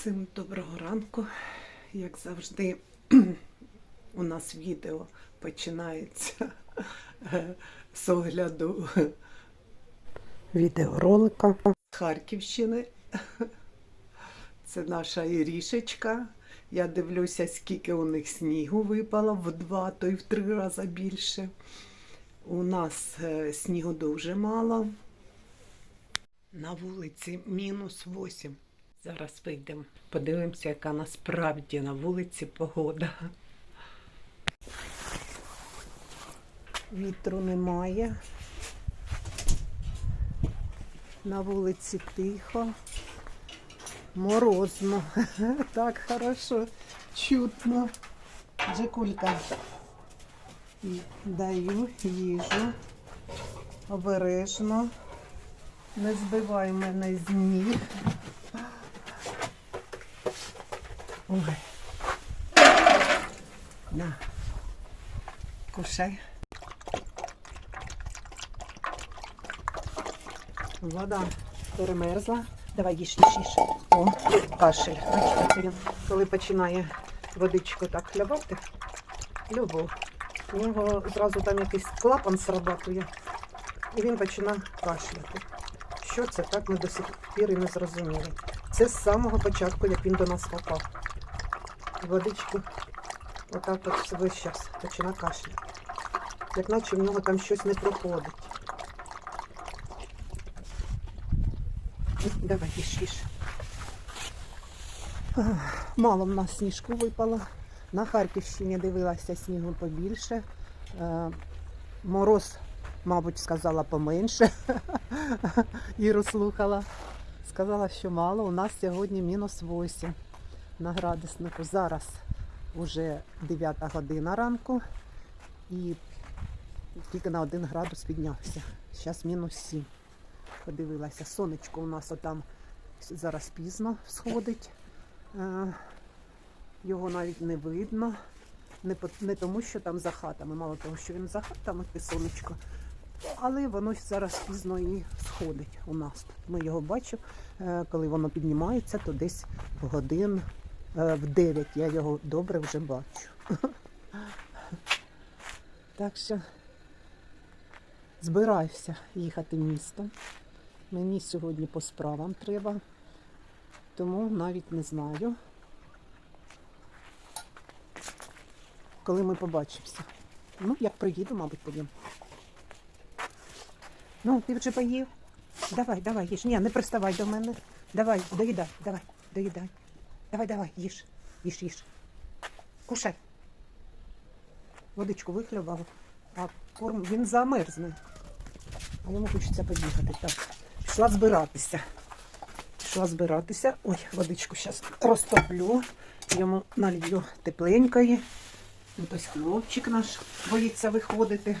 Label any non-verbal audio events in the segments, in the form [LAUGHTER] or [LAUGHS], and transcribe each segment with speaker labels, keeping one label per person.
Speaker 1: Всім доброго ранку. Як завжди, [CLEARS THROAT] у нас відео починається [LAUGHS] е, з огляду [LAUGHS] відеоролика з Харківщини. [LAUGHS] Це наша Ірішечка. Я дивлюся, скільки у них снігу випало в два, то й в три рази більше. У нас е, снігу дуже мало. На вулиці мінус 8. Зараз вийдемо. Подивимося, яка насправді на вулиці погода. Вітру немає. На вулиці тихо. Морозно. [LAUGHS] Так хорошо чутно. Джекулька. Даю їжу. Обережно. Не збивай мене з ніг. Ой. На. Кушай. Вода перемерзла. Давай їж, їж, їж. О, кашель. Бачите, він коли починає водичку так хлябати, любов. У нього зразу там якийсь клапан срабатує, і він починає кашляти. Що це так ми до сих пір і не зрозуміли. Це з самого початку, як він до нас попав. Водичку отак от весь час починає кашляти. Як наче в нього там щось не проходить. Давай, їж, їж. Мало в нас сніжку випало. На Харківщині дивилася снігу побільше. Е, Мороз, мабуть, сказала поменше. [LAUGHS] Іру слухала. Сказала, що мало. У нас сьогодні мінус 8 на градуснику. Зараз вже 9 година ранку і тільки на 1 градус піднявся. Зараз мінус 7. Подивилася, сонечко у нас отам зараз пізно сходить. Е, Його навіть не видно. Не, не тому, що там за хатами, мало того, що він за хатами, те сонечко. Але воно зараз пізно і сходить у нас. Ми його бачимо, е, коли воно піднімається, то десь в годин в 9 я його добре вже бачу. [LAUGHS] Так що збираюся їхати містом. Мені сьогодні по справам треба, тому навіть не знаю, коли ми побачимося. Ну, як приїду, мабуть, подім. Ну, ти вже поїв? Давай, давай, їж. Ні, не приставай до мене. Давай, доїдай, давай, доїдай. Давай, давай, їж, їж, їж. Кушай. Водичку вихлював, а корм він замерзне. А йому хочеться побігати. Так, пішла збиратися. Пішла збиратися. Ой, водичку зараз розтоплю. Йому налью тепленької. Ось хлопчик наш боїться виходити.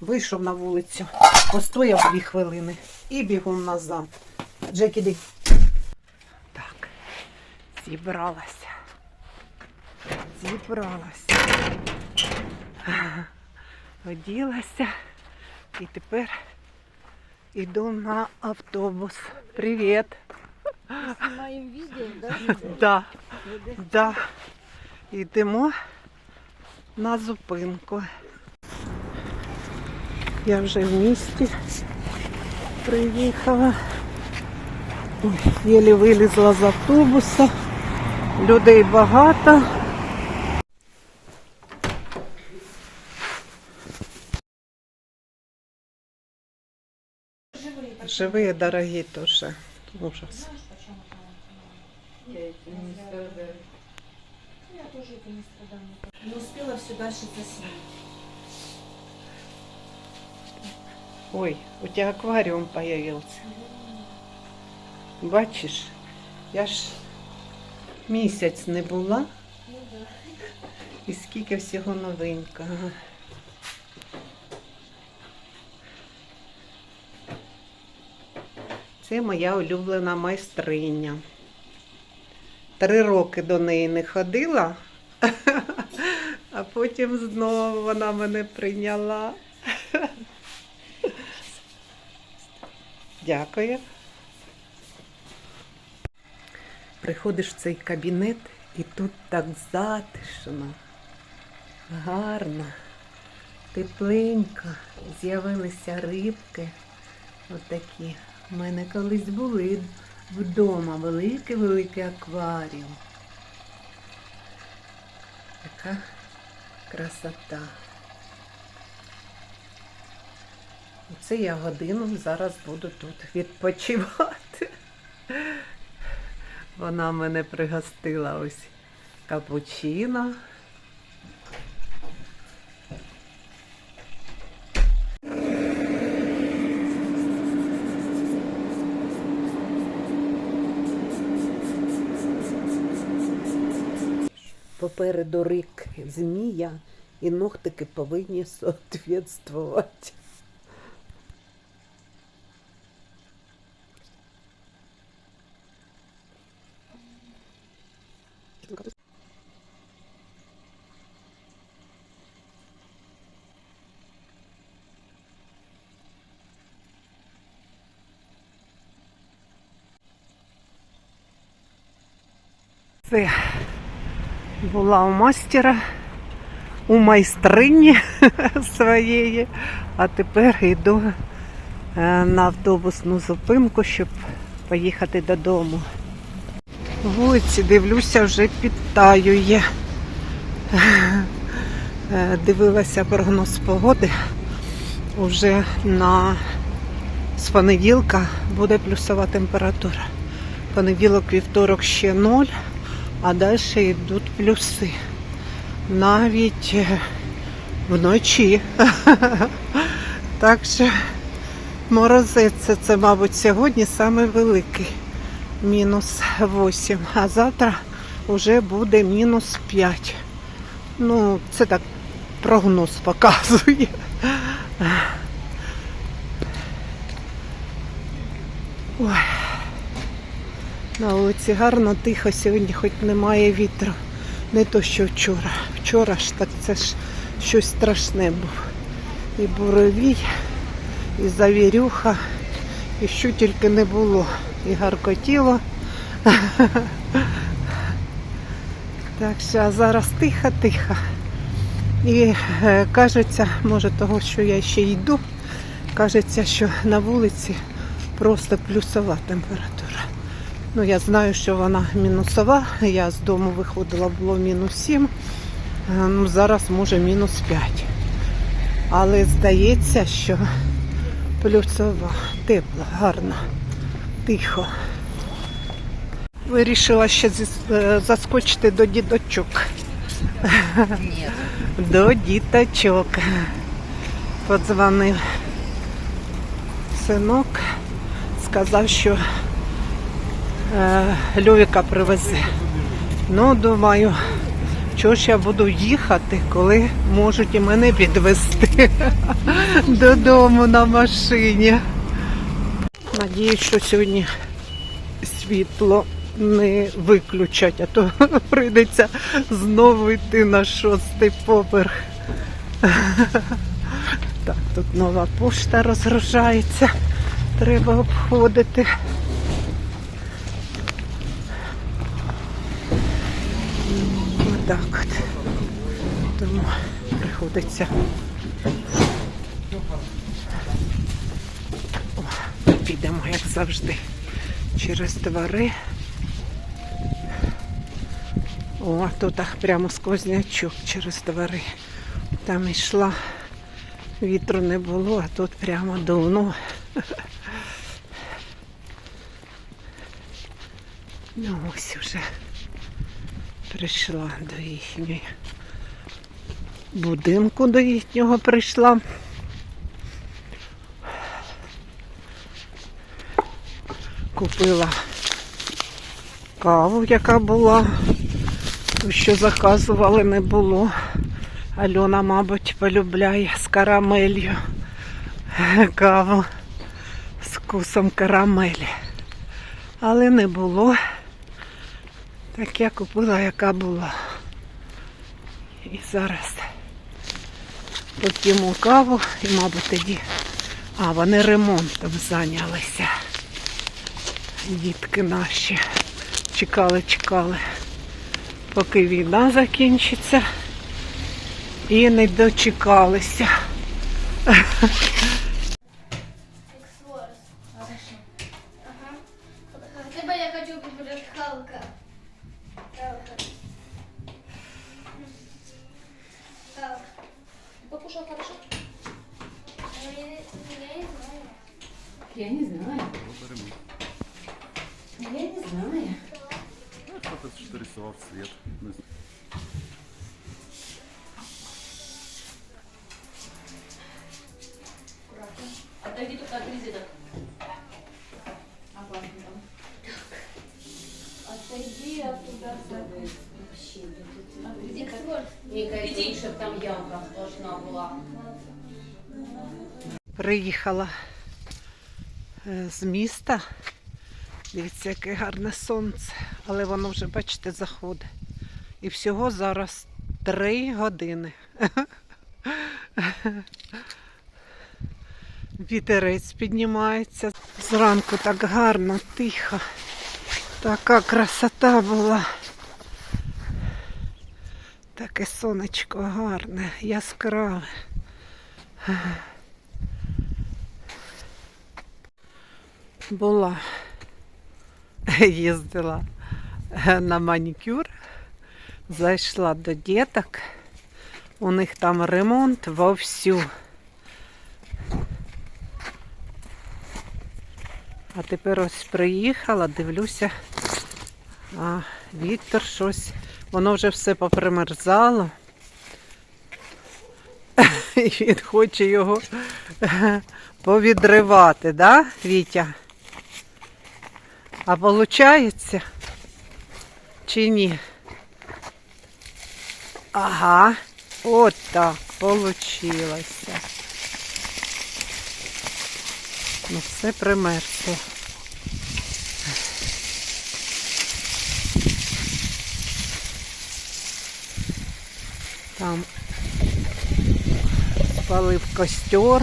Speaker 1: Вийшов на вулицю, постояв дві хвилини і бігом назад. Джек, іди. Так, зібралася. Зібралася. Оділася. І тепер іду на автобус. Привіт.
Speaker 2: Снимаем видео, да?
Speaker 1: Да, да. Йдемо на зупинку. Я вже в місті приїхала. Ой, Єлі вилізла з автобуса. Людей багато. Живые, дорогие тоже. Ужас.
Speaker 2: Я не страдаю. Я тоже это не страдала. Не успела все дальше заснять.
Speaker 1: Ой, у тебя аквариум появился. Бачиш, я ж місяць не була, і скільки всього новенького. Це моя улюблена майстриня. Три роки до неї не ходила, а потім знову вона мене прийняла. Дякую. Приходиш в цей кабінет і тут так затишно, гарно, тепленько, з'явилися рибки. Отакі. У мене колись були вдома великий-великий акваріум. Така красота. Оце я годину зараз буду тут відпочивати. Вона мене пригостила ось капучино. Попереду рик змія, і ногтики повинні соответствувати. Це була у мастера, у майстрині [LAUGHS] своєї, а тепер йду е, на автобусну зупинку, щоб поїхати додому. Вулиці дивлюся, вже підтаює. Е, Дивилася прогноз погоди. Уже на з понеділка буде плюсова температура. Понеділок, вівторок ще ноль, а далі йдуть плюси. Навіть е, вночі. [LAUGHS] Так що морозець це, мабуть, сьогодні саме. Мінус 8. А завтра вже буде мінус 5. Ну, це так прогноз показує. Ой. На вулиці гарно, тихо, сьогодні хоч немає вітру. Не то, що вчора. Вчора ж так це ж щось страшне був. І буровій, і завірюха, і що тільки не було. І гаркотіло. [LAUGHS] Так що а зараз тихо-тихо. І е, кажеться, може того, що я ще йду, кажеться, що на вулиці просто плюсова температура. Ну, я знаю, що вона мінусова. Я з дому виходила, було мінус 7. Е, Ну, зараз може мінус 5. Але здається, що плюсова, тепло, гарно, тихо. Вирішила ще е, заскочити до дідочок.
Speaker 2: Ні.
Speaker 1: До діточок. Подзвонив синок, сказав, що Льовіка привезе. Ну, думаю, чого ж я буду їхати, коли можуть і мене підвезти [LAUGHS] додому на машині. Надіюсь, що сьогодні світло не виключать, а то [LAUGHS] прийдеться знову йти на шостий поверх. [LAUGHS] Так, тут нова пошта розгружається. Треба обходити. Отак от. Тому приходиться. Підемо, як завжди, через двори. О, тут прямо сквознячок через двори. Там йшла, вітру не було, а тут прямо давно. [LAUGHS] Ну ось уже прийшла до їхньої будинку до їхнього прийшла. Купила каву, яка була. Що заказували, не було. Альона, мабуть, полюбляє з карамелью каву з вкусом карамелі. Але не було. Так я купила, яка була. І зараз поп'ємо каву і, мабуть, тоді. А, вони ремонтом зайнялися. Дітки наші. Чекали, чекали, поки війна закінчиться. І не дочекалися. Приїхала е, з міста. Дивіться, яке гарне сонце. Але воно вже, бачите, заходить. І всього зараз три години. [LAUGHS] Вітерець піднімається. Зранку так гарно, тихо. Така красота була. Таке сонечко гарне, яскраве. Була, їздила на манікюр, зайшла до діток. У них там ремонт вовсю. А тепер ось приїхала, дивлюся, а Віктор щось, воно вже все попримерзало. [LAUGHS] І він хоче його повідривати, да, Вітя? А виходить? Чи ні? Ага, от так получилося. Ну, все примерзло. Там спалив костер.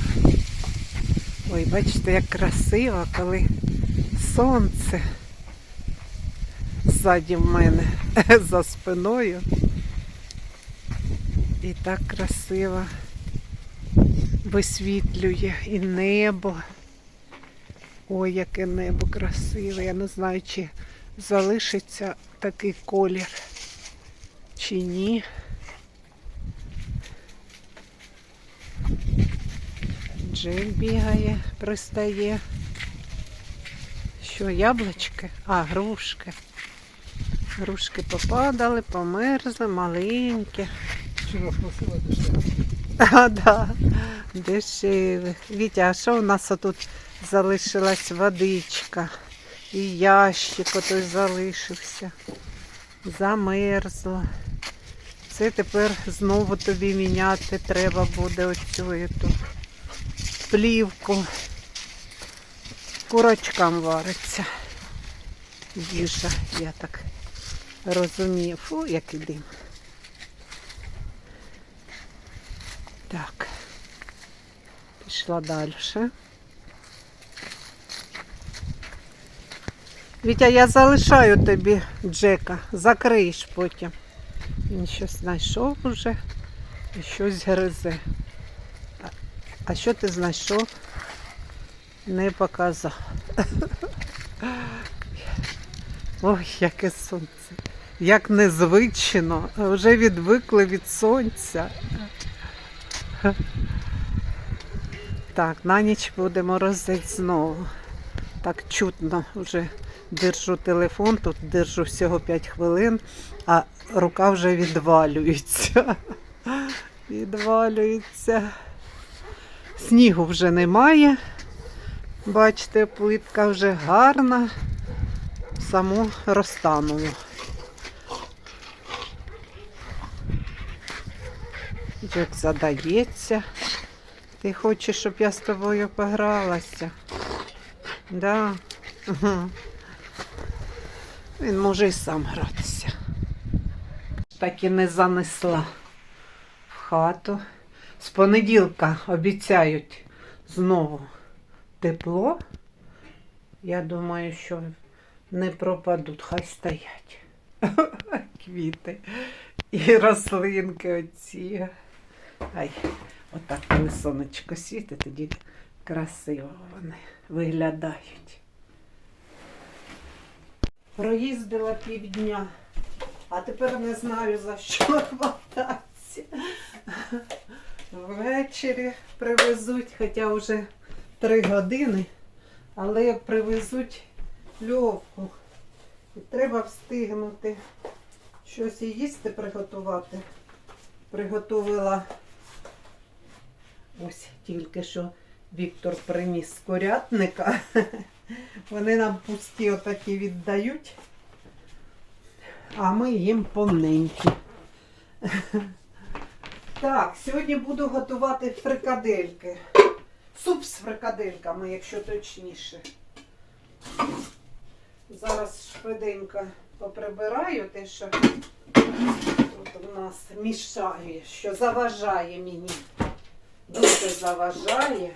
Speaker 1: Ой, бачите, як красиво, коли сонце ззаді в мене [LAUGHS] за спиною. І так красиво висвітлює і небо. Ой, яке небо красиве. Я не знаю, чи залишиться такий колір, чи ні. Джек бігає, пристає. Що, яблучки? А, грушки. Грушки попадали, померзли, маленькі.
Speaker 3: Вчера спросила, что [LAUGHS]
Speaker 1: А, да. Дешеві. Вітя, а що у нас отут залишилась водичка? І ящик отой залишився. Замерзло. Це тепер знову тобі міняти треба буде оцю ету плівку. Курочкам вариться. Їжа, я так розумію. Фу, який дим. Так. Пішла далі. Вітя, я залишаю тобі Джека. Закриєш потім. Він щось знайшов уже і щось гризе. А, що ти знайшов? Не показав. Ой, яке сонце. Як незвично. Вже відвикли від сонця. Так, на ніч буде морозить знову. Так чутно вже держу телефон, тут держу всього 5 хвилин, а рука вже відвалюється. Відвалюється. Снігу вже немає. Бачите, плитка вже гарна. Само розтануло. Джек задається. Ти хочеш, щоб я з тобою погралася? Да. Він може і сам гратися. Так і не занесла в хату. З понеділка обіцяють знову тепло. Я думаю, що не пропадуть, хай стоять. [LAUGHS] Квіти і рослинки оці. Ай, отак, коли сонечко світить, тоді красиво вони виглядають. Проїздила півдня, а тепер не знаю за що [LAUGHS] хвататися. Ввечері привезуть, хоча вже три години, але привезуть льовку. І треба встигнути щось і їсти приготувати. Приготувала ось тільки що Віктор приніс з курятника. [LAUGHS] Вони нам пусті отакі віддають, а ми їм повненькі. [LAUGHS] Так, сьогодні буду готувати фрикадельки. Суп з фрикадельками, якщо точніше. Зараз швиденько поприбираю те, що тут у нас мішає, що заважає мені. Дуже заважає.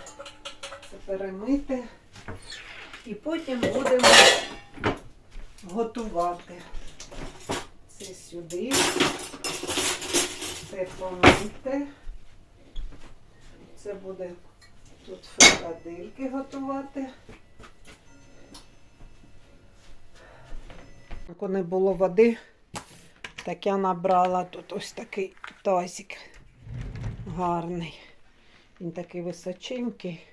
Speaker 1: Це перемити. І потім будемо готувати. Це сюди. Це помити. Це буде тут фрикадельки готувати. Коли не було води, так я набрала тут ось такий тазик гарний. Він такий височенький.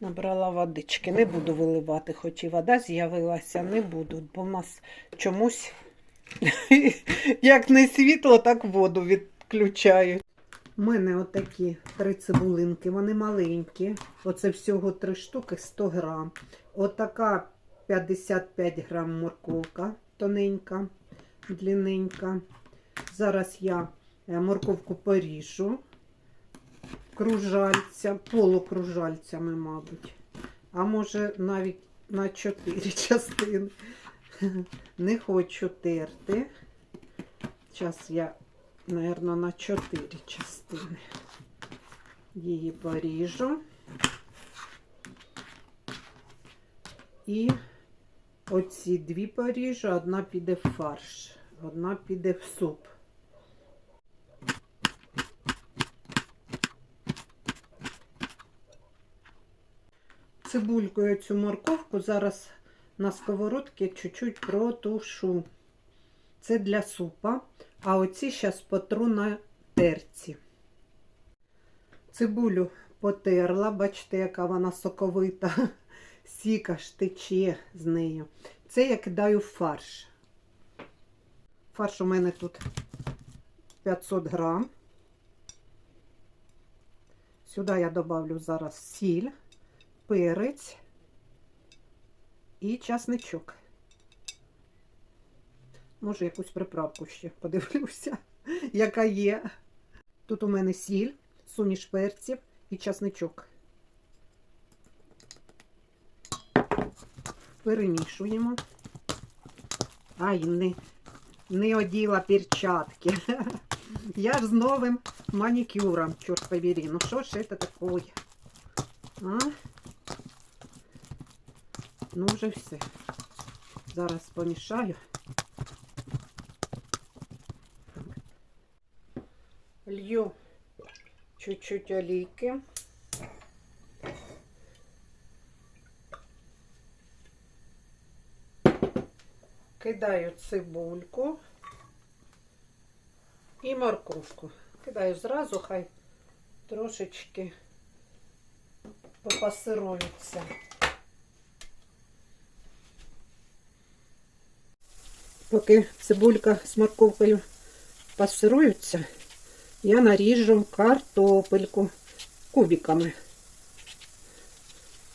Speaker 1: Набрала водички. Не буду виливати, хоч і вода з'явилася, не буду, бо в нас чомусь [LAUGHS] як не світло, так воду відключають. У мене отакі три цибулинки, вони маленькі. Оце всього три штуки 100 грам. Отака 55 грам морковка тоненька, длинненька. Зараз я е, морковку поріжу кружальця, полукружальцями, мабуть. А може навіть на 4 частини. [LAUGHS] Не хочу терти. Зараз я, мабуть, на 4 частини її поріжу. І оці дві поріжу, одна піде в фарш, одна піде в суп. Цибулькою цю морковку зараз на сковородці чуть-чуть протушу. Це для супа. А оці зараз потру на терці. Цибулю потерла, бачите, яка вона соковита. [LAUGHS] Сіка ж тече з нею. Це я кидаю фарш. Фарш у мене тут 500 грам. Сюди я добавлю зараз сіль, перець і часничок. Може, якусь приправку ще подивлюся, [LAUGHS] яка є. Тут у мене сіль, суміш перців і часничок. Перемішуємо. Ай, не, не оділа перчатки. [LAUGHS] Я ж з новим манікюром, чорт побери. Ну що ж це таке? А? Ну, вже все. Зараз помішаю. Лью чуть-чуть олійки. Кидаю цибульку і морковку. Кидаю зразу, хай трошечки попасируються. Поки цибулька з морковкою пасируються, я наріжу картопельку кубиками.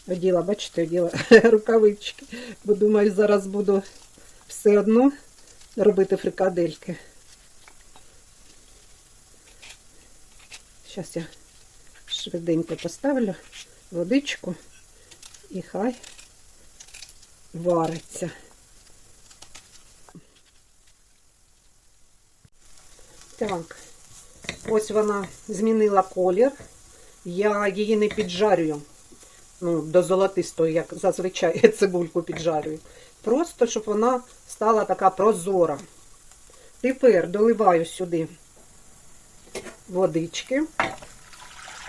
Speaker 1: Оділа, бачите, оділа [LAUGHS] рукавички, бо думаю, зараз буду все одно робити фрикадельки. Зараз я швиденько поставлю водичку і хай вариться. Так, ось вона змінила колір. Я її не піджарюю. Ну, до золотистої, як зазвичай [LAUGHS] цибульку піджарюю. Просто, щоб вона стала така прозора. Тепер доливаю сюди водички.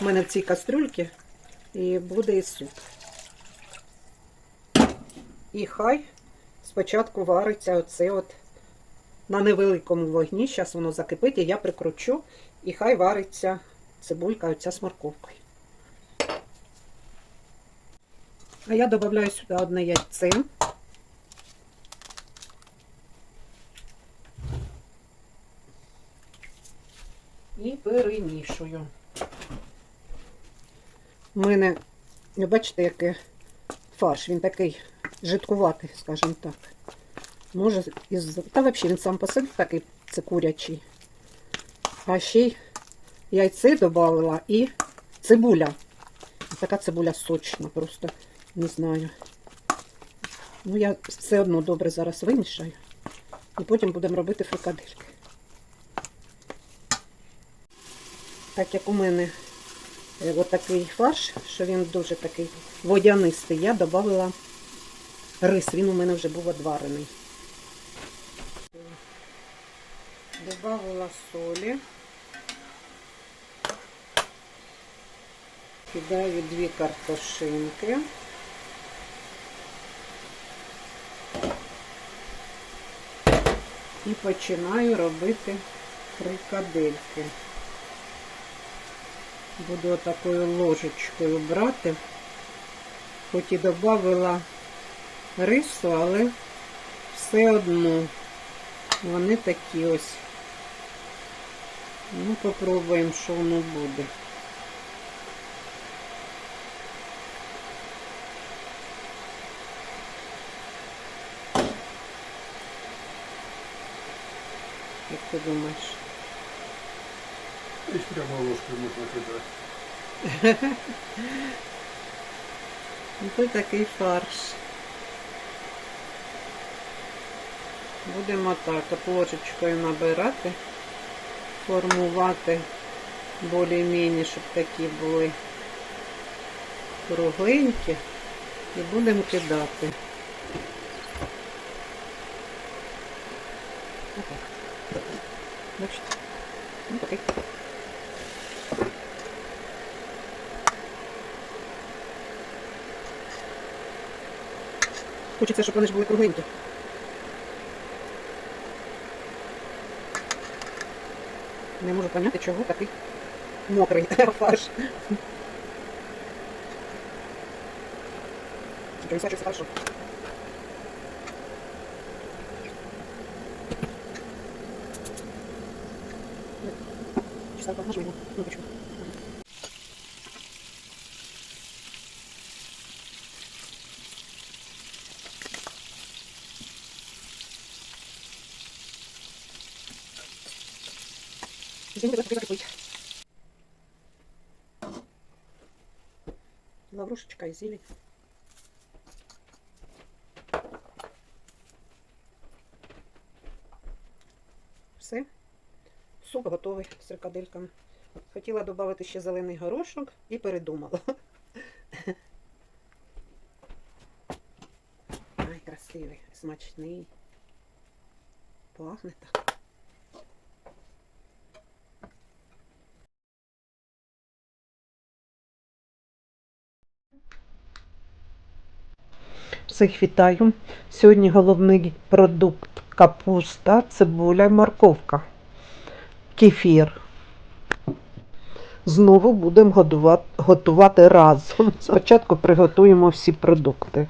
Speaker 1: У мене в цій кастрюльці і буде і суп. І хай спочатку вариться оце от на невеликому вогні. Зараз воно закипить, і я прикручу, і хай вариться цибулька оця з морковкою. А я додаю сюди одне яйце. І перемішую. У мене, бачите, який фарш, він такий жидкуватий, скажімо так. Може, із... Та взагалі він сам по собі такий, це курячий. А ще й яйце додала і цибуля. Така цибуля сочна, просто не знаю. Ну, я все одно добре зараз вимішаю. І потім будемо робити фрикадельки. Так як у мене е, отакий фарш, що він дуже такий водянистий, я додала рис. Він у мене вже був одварений. Добавила солі. Кидаю дві картошинки. І починаю робити фрикадельки. Буду отакою ложечкою брати. Хоч і додавала рису, але все одно вони такі ось. Ну, попробуємо, що воно буде. Як ти думаєш?
Speaker 3: И прямо ложкой можно кидать. [LAUGHS]
Speaker 1: Ну, Це такий фарш. Будемо так от ложечкою набирати, формувати більш-менш, щоб такі були кругленькі. І будемо кидати. Бачите? Такий. Хочеться, щоб вони ж були кругленькі. Не можу поняти, чого такий мокрий [LAUGHS] фарш. Пересачується хорошо. Чесалка, нажми его. Ну, Лаврушечка и зелень. Все. Суп готовий з рикадельками. Хотіла додати ще зелений горошок і передумала. Ай, красивий, смачний. Пахне так. Всіх вітаю. Сьогодні головний продукт капуста, цибуля і морковка. Кефір. Знову будемо годувати, готувати разом. [LAUGHS] Спочатку приготуємо всі продукти.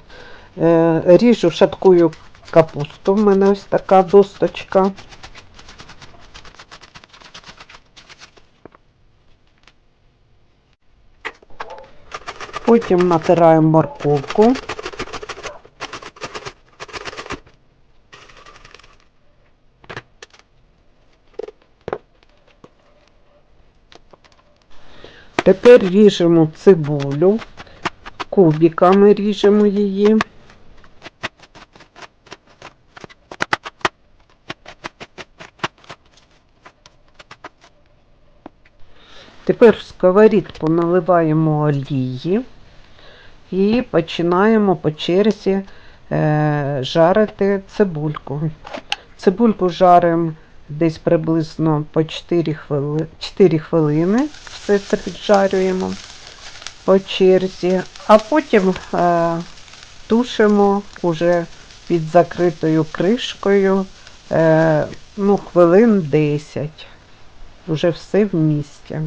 Speaker 1: Е, ріжу, шаткую капусту. В мене ось така досточка. Потім натираємо морковку. Тепер ріжемо цибулю, кубиками ріжемо її. Тепер в сковорідку наливаємо олії і починаємо по черзі е, жарити цибульку. Цибульку жаримо десь приблизно по 4 хвилини, 4 хвилини. Все це піджарюємо по черзі, а потім е, тушимо уже під закритою кришкою е, ну, хвилин 10. Уже все в місті.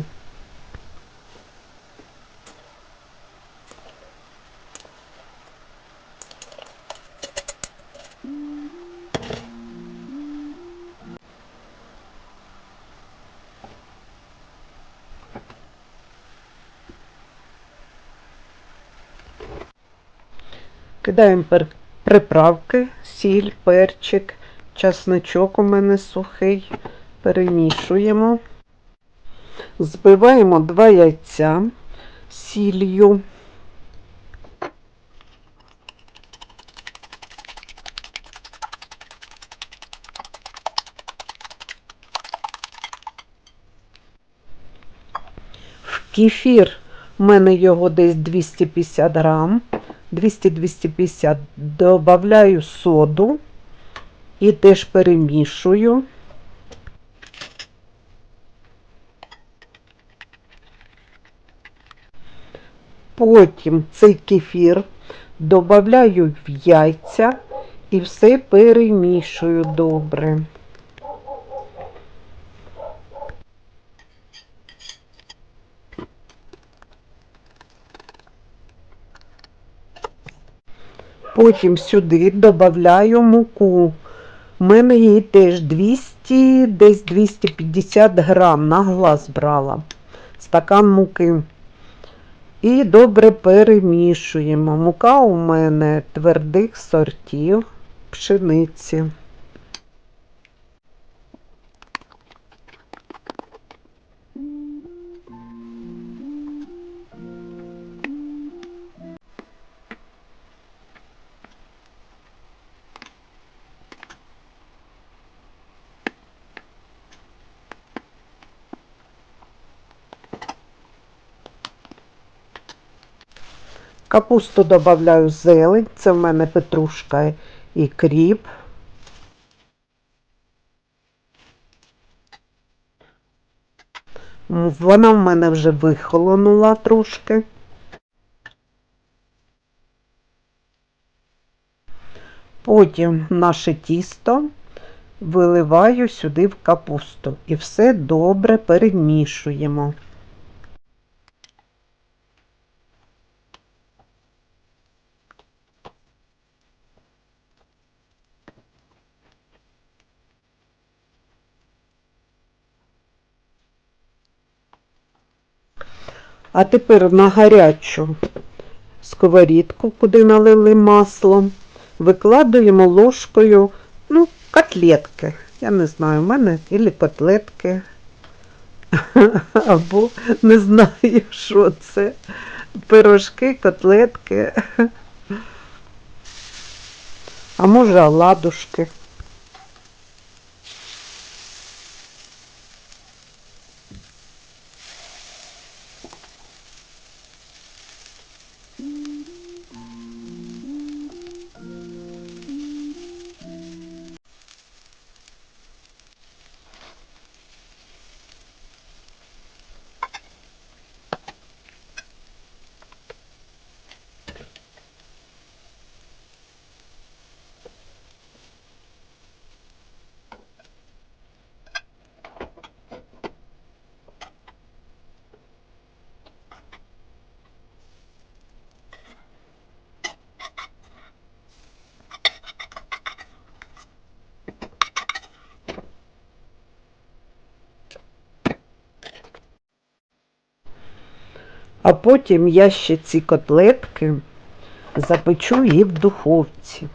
Speaker 1: Кидаємо приправки, сіль, перчик, часничок у мене сухий. Перемішуємо. Збиваємо два яйця сіллю. В кефір у мене його десь 250 грам. 200-250 додаю соду і теж перемішую. Потім цей кефір додаю в яйця і все перемішую добре. Потім сюди додаю муку. У мене її теж 200, десь 250 грам на глаз брала. Стакан муки. І добре перемішуємо. Мука у мене твердих сортів пшениці. Капусту додаю зелень, це в мене петрушка і кріп. Вона в мене вже вихолонула трошки. Потім наше тісто виливаю сюди в капусту і все добре перемішуємо. А тепер на гарячу сковорідку, куди налили масло, викладуємо ложкою, ну, котлетки. Я не знаю, в мене ілі котлетки, або не знаю, що це. Пирожки, котлетки. А може оладушки. А потім я ще ці котлетки запечу і в духовці.